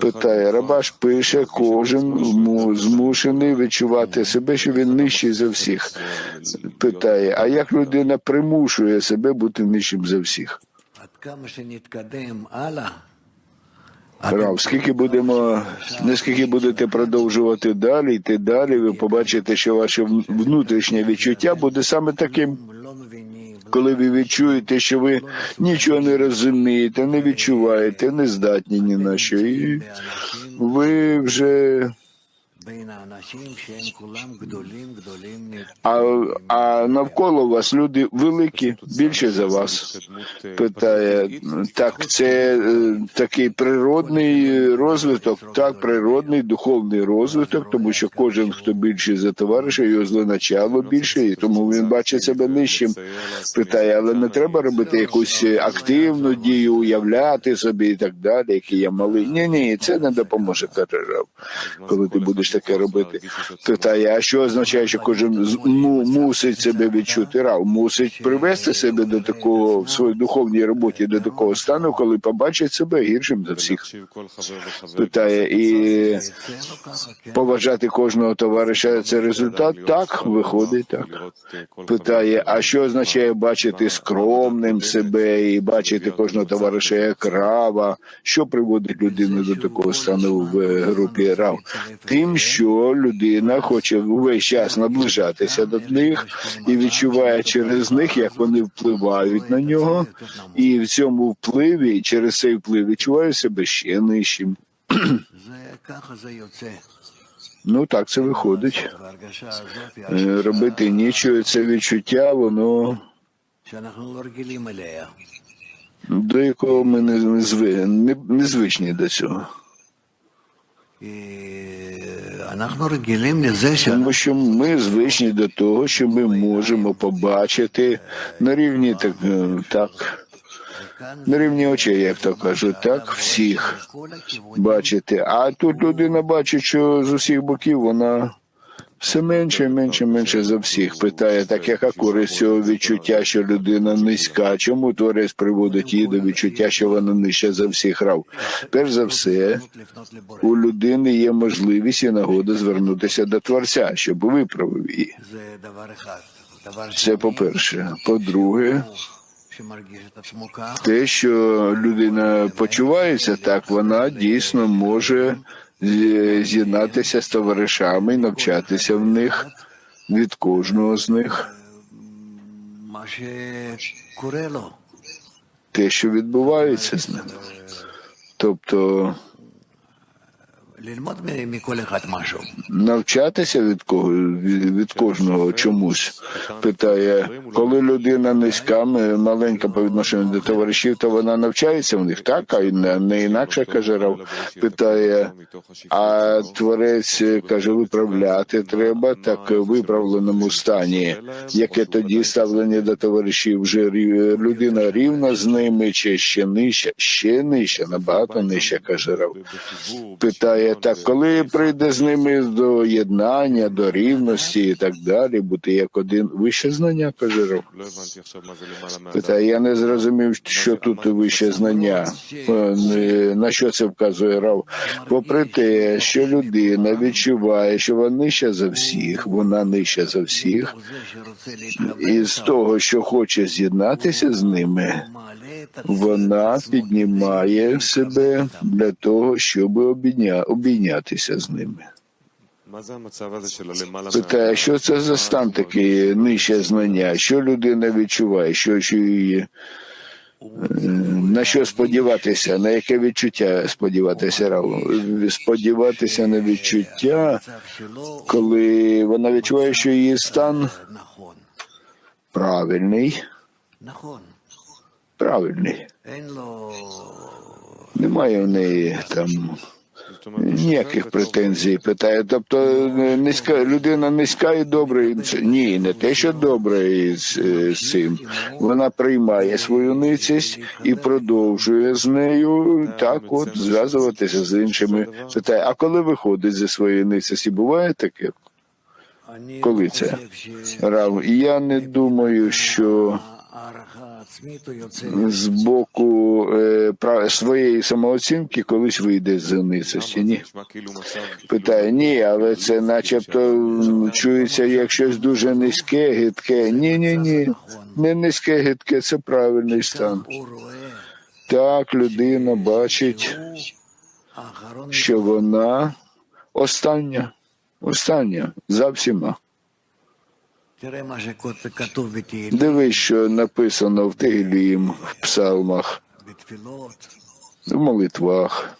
питає Рабаш, пише, кожен змушений відчувати себе, що він нижчий за всіх. Питає, а як людина примушує себе бути нижчим за всіх? Рав, скільки будемо, наскільки будете продовжувати далі, йти далі, ви побачите, що ваше внутрішнє відчуття буде саме таким коли ви відчуєте, що ви нічого не розумієте, не відчуваєте, не здатні ні на що, і ви вже а, а навколо вас люди великі, більше за вас. Питає, так, це е, такий природний розвиток, так, природний духовний розвиток, тому що кожен, хто більший за товариша, його зле начало більше, і тому він бачить себе нижчим. Питає, але не треба робити якусь активну дію, уявляти собі і так далі, який я малий. Ні, ні, це не допоможе, каже коли ти будеш більш таке робити. Питає, а що означає, що кожен мусить себе відчути рав, мусить привести себе до такого в своїй духовній роботі, до такого стану, коли побачить себе гіршим за всіх. Питає і поважати кожного товариша. Це результат так виходить так. Питає, а що означає бачити скромним себе і бачити кожного товариша як рава? Що приводить людину до такого стану в е, групі рав? Тим, що людина хоче увесь час наближатися до них і відчуває через них, як вони впливають на нього, і в цьому впливі через цей вплив відчуває себе ще нижчим. Ну так це виходить. Е, робити нічого, це відчуття, воно до якого ми не звичні до цього. Тому що ми звичні до того, що ми можемо побачити на рівні так, е, так на рівні очей, як то кажуть, так всіх бачити. А тут людина бачить, що з усіх боків вона все менше, менше, менше за всіх питає, так яка користь цього відчуття, що людина низька? Чому творець приводить її до відчуття, що вона нижча за всіх рав? Перш за все, у людини є можливість і нагода звернутися до творця, щоб виправив її. Це по перше. По-друге, те, що людина почувається так, вона дійсно може Е, з'єднатися з товаришами, навчатися в них від кожного з них. Те, що відбувається з ним. Тобто навчатися від кого від, кожного чомусь. Питає, коли людина низька, маленька по відношенню до товаришів, то вона навчається в них, так? А не, інакше каже Рав. Питає, а творець каже, виправляти треба так в виправленому стані. Яке тоді ставлення до товаришів? Вже людина рівна з ними, чи ще нижче? Ще нижче, набагато нижче, каже Рав. Питає, Е, та коли прийде з ними до єднання, до рівності і так далі, бути як один вище знання, каже Ров. Питає, я не зрозумів, що тут вище знання, е, на що це вказує Рав. Попри те, що людина відчуває, що вона нижча за всіх, вона нижча за всіх, і з того, що хоче з'єднатися з ними вона піднімає себе для того, щоб обійня... обійнятися з ними. Питає, що це за стан такий нижче знання, що людина відчуває, що, що її. Е, на що сподіватися, на яке відчуття сподіватися сподіватися на відчуття, коли вона відчуває, що її стан правильний, правильний. Немає в неї там ніяких претензій. Питає. Тобто е, низька людина низька і добра. Ні, не те, що добре з цим. Вона приймає свою ницість і продовжує з нею так, от зв'язуватися з іншими. Питає, а коли виходить зі своєї ницісті, буває таке? Коли це? Рав, я не думаю, що з боку е, своєї самооцінки колись вийде з ниці, ні? Питає, ні, але це начебто чується як щось дуже низьке, гидке. Ні, ні, ні. Не низьке гидке, це правильний стан. Так людина бачить, що вона остання, остання за всіма. Диви, що написано в Тегелім, в псалмах, в молитвах.